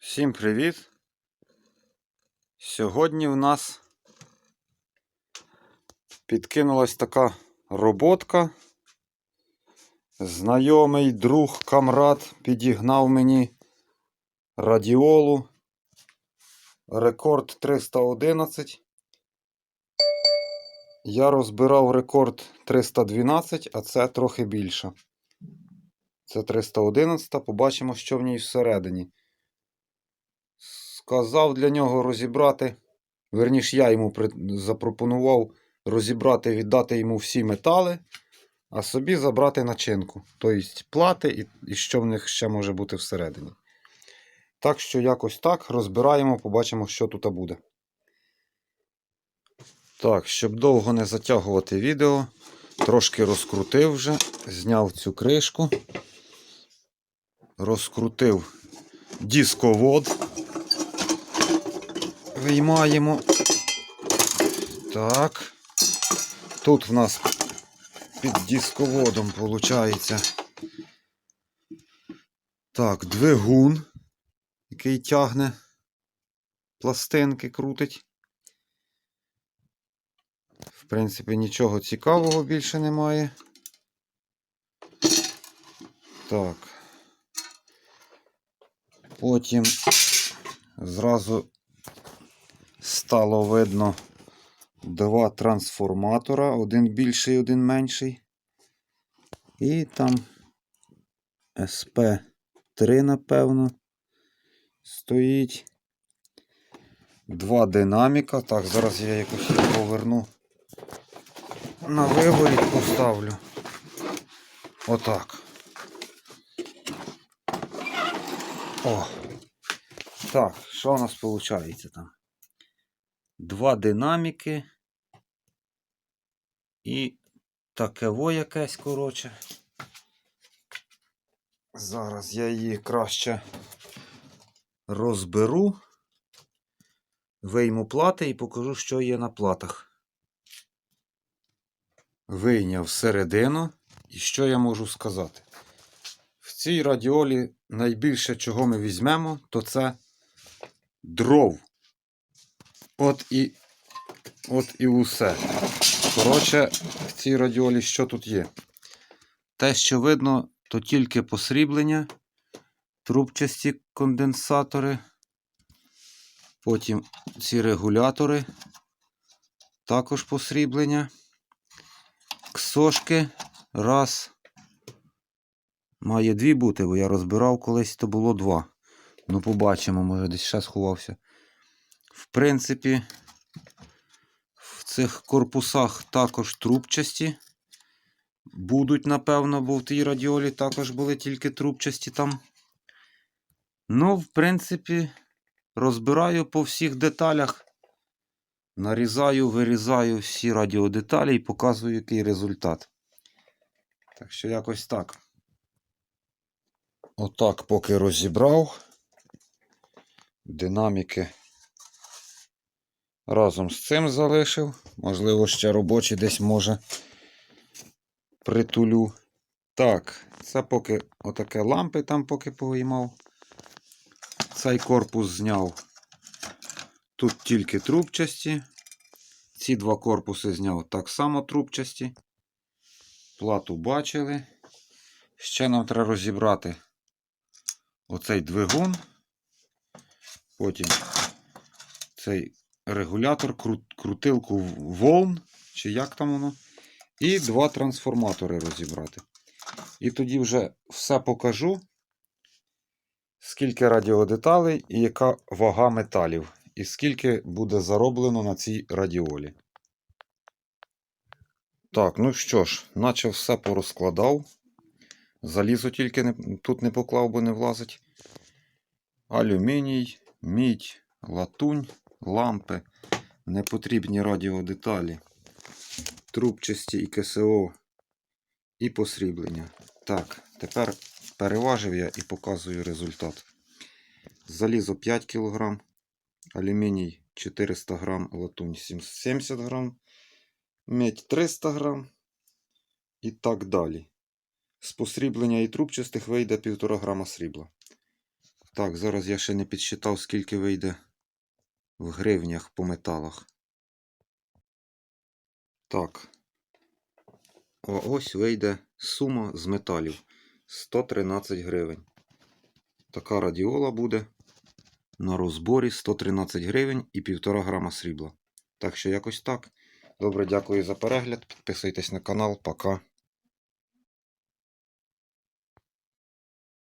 Всім привіт! Сьогодні в нас підкинулась така роботка. Знайомий друг камрад підігнав мені радіолу. Рекорд 311. Я розбирав рекорд 312, а це трохи більше. Це 311. Побачимо, що в ній всередині. Сказав для нього розібрати. Верніш, я йому запропонував розібрати, віддати йому всі метали, а собі забрати начинку. Тобто плати і, і що в них ще може бути всередині. Так що якось так розбираємо, побачимо, що тут буде. Так, щоб довго не затягувати відео, трошки розкрутив вже, зняв цю кришку, розкрутив дисковод. Виймаємо. Так. Тут в нас під дисководом виходить. Так, двигун, який тягне пластинки, крутить. В принципі, нічого цікавого більше немає. Так. Потім зразу стало видно два трансформатора, один більший, один менший. І там СП3, напевно, стоїть. Два динаміка. Так, зараз я якось поверну. На виворіт поставлю. Отак. О. Так, що у нас виходить там? Два динаміки. І таке во якесь, коротше. Зараз я її краще розберу, вийму плати і покажу, що є на платах. Вийняв середину. І що я можу сказати? В цій радіолі найбільше, чого ми візьмемо, то це дров. От і, от і усе. Коротше, в цій радіолі що тут є? Те, що видно, то тільки посріблення, трубчасті конденсатори, потім ці регулятори, також посріблення, ксошки, раз. Має дві бути, бо я розбирав колись, то було два. Ну, побачимо, може десь ще сховався. В принципі, в цих корпусах також трубчасті. Будуть, напевно, бо в тій радіолі також були тільки трубчасті там. Ну, в принципі, розбираю по всіх деталях. Нарізаю, вирізаю всі радіодеталі і показую, який результат. Так що якось так. Отак, поки розібрав. Динаміки разом з цим залишив. Можливо, ще робочі десь може притулю. Так, це поки отаке лампи там поки повиймав. Цей корпус зняв. Тут тільки трубчасті. Ці два корпуси зняв так само трубчасті. Плату бачили. Ще нам треба розібрати оцей двигун. Потім цей регулятор, крутилку волн, чи як там воно. І два трансформатори розібрати. І тоді вже все покажу, скільки радіодеталей і яка вага металів. І скільки буде зароблено на цій радіолі. Так, ну що ж, наче все порозкладав. Залізо тільки не, тут не поклав, бо не влазить. Алюміній, мідь, латунь, лампи, непотрібні радіодеталі, трубчасті і КСО і посріблення. Так, тепер переважив я і показую результат. Залізо 5 кг, алюміній 400 г, латунь 70 г, медь 300 г і так далі. З посріблення і трубчастих вийде 1,5 грама срібла. Так, зараз я ще не підсчитав, скільки вийде в гривнях по металах. Так. О, ось вийде сума з металів 113 гривень. Така радіола буде на розборі 113 гривень і 1,5 грама срібла. Так що якось так. Добре, дякую за перегляд. Підписуйтесь на канал. Пока.